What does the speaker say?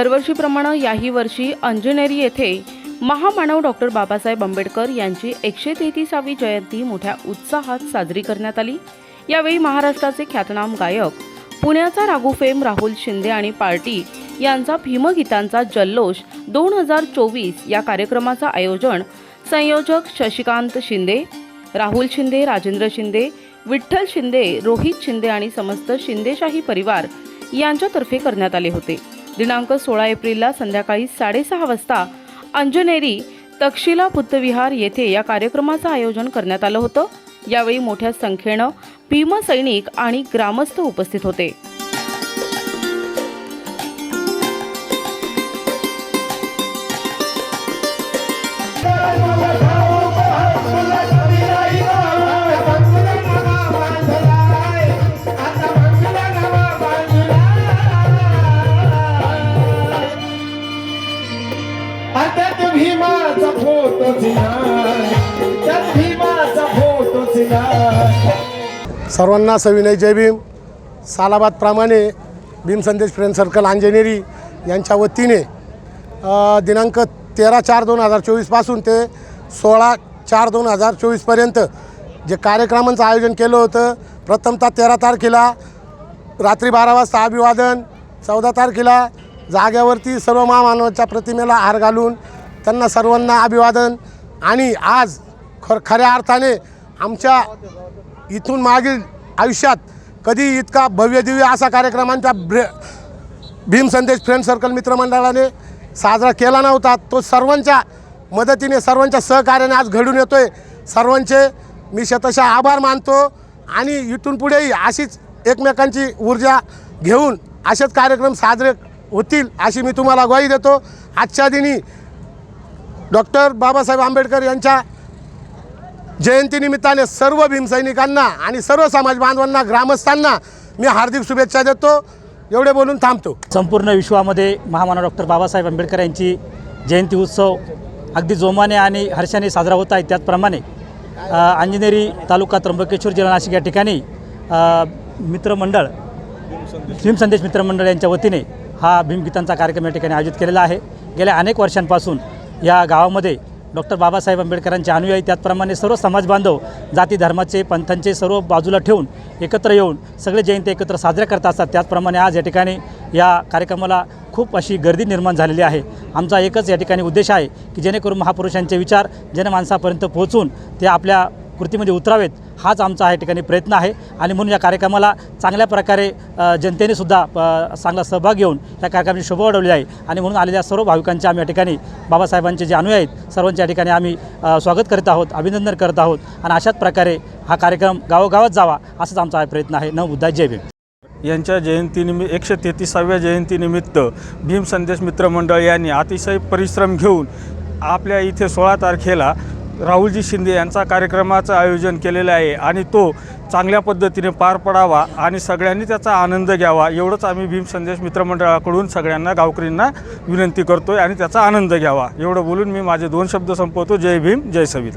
दरवर्षीप्रमाणे याही वर्षी अंजनेरी येथे महामानव डॉक्टर बाबासाहेब आंबेडकर यांची एकशे तेहतीसावी जयंती मोठ्या उत्साहात साजरी करण्यात आली. यावेळी महाराष्ट्राचे ख्यातनाम गायक पुण्याचा राघुफेम राहुल शिंदे आणि पार्टी यांचा भीमगीतांचा जल्लोष दोन हजार चोवीस या कार्यक्रमाचं आयोजन संयोजक शशिकांत शिंदे राहुल शिंदे राजेंद्र शिंदे विठ्ठल शिंदे रोहित शिंदे आणि समस्त शिंदेशाही परिवार यांच्यातर्फे करण्यात आले होते. दिनांक सोळा एप्रिलला संध्याकाळी साडेसहा वाजता अंजनेरी तक्षशिला बुद्धविहार येथे या कार्यक्रमाचं आयोजन करण्यात आलं होतं. यावेळी मोठ्या संख्येनं भीमसैनिक आणि ग्रामस्थ उपस्थित होते. सर्वांना सविनय जय भीम. सालाबादप्रमाणे भीम संदेश फ्रेंड सर्कल अंजनेरी यांच्या वतीने दिनांक तेरा चार दोन हजार चोवीसपासून ते सोळा चार दोन हजार चोवीसपर्यंत जे कार्यक्रमांचं आयोजन केलं होतं प्रथमतः तेरा तारखेला रात्री बारा वाजता अभिवादन चौदा तारखेला जाग्यावरती सर्व महामानवाच्या प्रतिमेला हार घालून त्यांना सर्वांना अभिवादन आणि आज खर खऱ्या अर्थाने आमच्या इथून मागील आयुष्यात कधी इतका भव्यदिव्य असा कार्यक्रम आमच्या ब्रे भीम संदेश फ्रेंड सर्कल मित्रमंडळाने साजरा केला नव्हता. तो सर्वांच्या मदतीने सर्वांच्या सहकार्याने आज घडून येतो आहे सर्वांचे मी शतशः आभार मानतो आणि इथून पुढेही अशीच एकमेकांची ऊर्जा घेऊन असेच कार्यक्रम साजरे होतील अशी मी तुम्हाला ग्वाही देतो. आजच्या दिनी डॉक्टर बाबासाहेब आंबेडकर यांच्या जयंतीनिमित्ताने सर्व भीमसैनिकांना आणि सर्व समाज बांधवांना ग्रामस्थांना मी हार्दिक शुभेच्छा देतो. एवढे बोलून थांबतो. संपूर्ण विश्वामध्ये महामानव डॉक्टर बाबासाहेब आंबेडकर यांची जयंती उत्सव अगदी जोमाने आणि हर्षाने साजरा होत आहे. त्याचप्रमाणे अंजनेरी तालुका त्र्यंबकेश्वर जिल्हा नाशिक या ठिकाणी मित्रमंडळ भीम संदेश मित्रमंडळ यांच्या वतीने हा भीमगीतांचा कार्यक्रम या ठिकाणी आयोजित केलेला आहे. गेल्या अनेक वर्षांपासून या गावामध्ये डॉक्टर बाबासाहेब आंबेडकरांचे अनुयायी त्याचप्रमाणे सर्व समाज बांधव जाती धर्माचे पंथांचे सर्व बाजूला ठेवून एकत्र येऊन सगळे जयंती एकत्र साजऱ्या करत असतात. त्याचप्रमाणे आज या ठिकाणी या कार्यक्रमाला खूप अशी गर्दी निर्माण झालेली आहे. आमचा एकच या ठिकाणी उद्देश आहे की जेणेकरून महापुरुषांचे विचार जनमानसापर्यंत पोहोचून ते आपल्या कृतीमध्ये म्हणजे उतरावेत हाच आमचा या ठिकाणी प्रयत्न आहे. आणि म्हणून या कार्यक्रमाला चांगल्या प्रकारे जनतेने सुद्धा चांगला सहभाग घेऊन या कार्यक्रमाची शोभा वाढवली आहे. आणि म्हणून आलेल्या सर्व भाविकांचे आम्ही या ठिकाणी बाबासाहेबांचे जे अनुयायी आहेत सर्वांच्या या ठिकाणी आम्ही स्वागत करीत आहोत अभिनंदन करत आहोत. आणि अशाच प्रकारे हा कार्यक्रम गावोगावात जावा असाच आमचा हा प्रयत्न आहे. न बुद्धा जय भीम. यांच्या जयंतीनिमित्त एकशे तेहतीसाव्या जयंतीनिमित्त भीम संदेश मित्रमंडळ यांनी अतिशय परिश्रम घेऊन आपल्या इथे सोळा तारखेला राहुलजी शिंदे यांचा कार्यक्रमाचं आयोजन केलेलं आहे आणि तो चांगल्या पद्धतीने पार पडावा आणि सगळ्यांनी त्याचा आनंद घ्यावा एवढंच आम्ही भीम संदेश मित्रमंडळाकडून सगळ्यांना गावकरींना विनंती करतो आहे आणि त्याचा आनंद घ्यावा. एवढं बोलून मी माझे दोन शब्द संपवतो. जय भीम जय सविता.